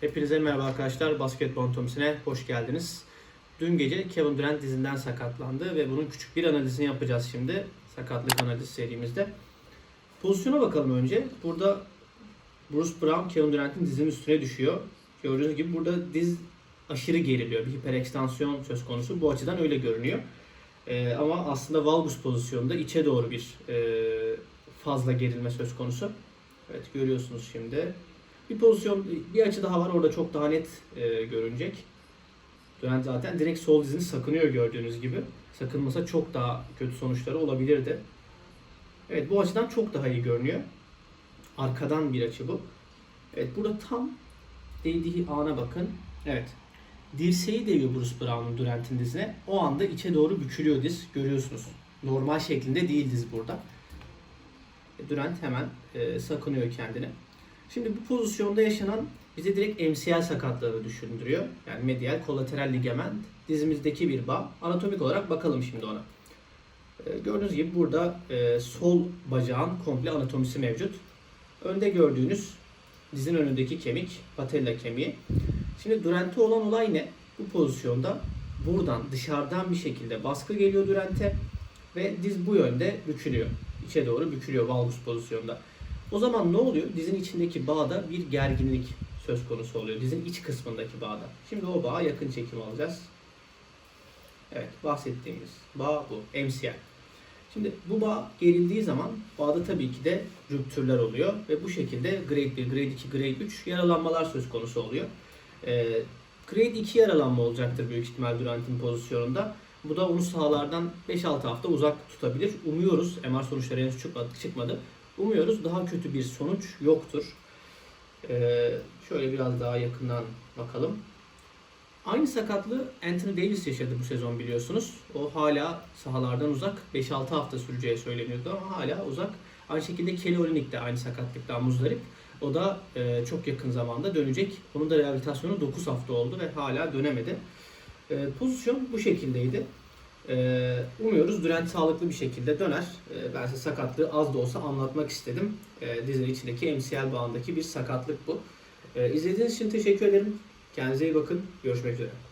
Hepinize merhaba arkadaşlar. Basketbol Anatomisine hoş geldiniz. Dün gece Kevin Durant dizinden sakatlandı ve bunun küçük bir analizini yapacağız şimdi. Sakatlık analiz serimizde. Pozisyona bakalım önce. Burada Bruce Brown Kevin Durant'in dizinin üstüne düşüyor. Gördüğünüz gibi burada diz aşırı geriliyor. Bir hiperekstansiyon söz konusu. Bu açıdan öyle görünüyor. Ee, ama aslında valgus pozisyonunda içe doğru bir e, fazla gerilme söz konusu. Evet görüyorsunuz şimdi. Bir pozisyon, bir açı daha var. Orada çok daha net e, görünecek. Durant zaten direkt sol dizini sakınıyor gördüğünüz gibi. Sakınmasa çok daha kötü sonuçları olabilirdi. Evet bu açıdan çok daha iyi görünüyor. Arkadan bir açı bu. Evet burada tam değdiği ana bakın. Evet. Dirseği değiyor Bruce Brown'un Durant'in dizine. O anda içe doğru bükülüyor diz. Görüyorsunuz. Normal şeklinde değil diz burada. Durant hemen e, sakınıyor kendini. Şimdi bu pozisyonda yaşanan bize direkt MCL sakatlığını düşündürüyor. Yani medial kolateral ligament dizimizdeki bir bağ. Anatomik olarak bakalım şimdi ona. E, gördüğünüz gibi burada e, sol bacağın komple anatomisi mevcut. Önde gördüğünüz dizin önündeki kemik, patella kemiği. Şimdi Durant'e olan olay ne? Bu pozisyonda buradan dışarıdan bir şekilde baskı geliyor Durant'e ve diz bu yönde bükülüyor. İçe doğru bükülüyor valgus pozisyonda. O zaman ne oluyor? Dizin içindeki bağda bir gerginlik söz konusu oluyor. Dizin iç kısmındaki bağda. Şimdi o bağa yakın çekim alacağız. Evet bahsettiğimiz bağ bu. MCL. Şimdi bu bağ gerildiği zaman bağda tabii ki de rüptürler oluyor ve bu şekilde grade 1, grade 2, grade 3 yaralanmalar söz konusu oluyor. Ee, grade 2 yaralanma olacaktır büyük ihtimal Durant'in pozisyonunda. Bu da onu sahalardan 5-6 hafta uzak tutabilir. Umuyoruz. MR sonuçları henüz çıkmadı. Umuyoruz daha kötü bir sonuç yoktur. Ee, şöyle biraz daha yakından bakalım. Aynı sakatlığı Anthony Davis yaşadı bu sezon biliyorsunuz. O hala sahalardan uzak. 5-6 hafta süreceği söyleniyordu ama hala uzak. Aynı şekilde Kelly Olynyk de aynı sakatlıktan muzdarip. O da e, çok yakın zamanda dönecek. Onun da rehabilitasyonu 9 hafta oldu ve hala dönemedi. E, pozisyon bu şekildeydi. E, umuyoruz Durant sağlıklı bir şekilde döner. E, ben size sakatlığı az da olsa anlatmak istedim. E, dizinin içindeki MCL bağındaki bir sakatlık bu. E, izlediğiniz için teşekkür ederim. Kendinize iyi bakın. Görüşmek üzere.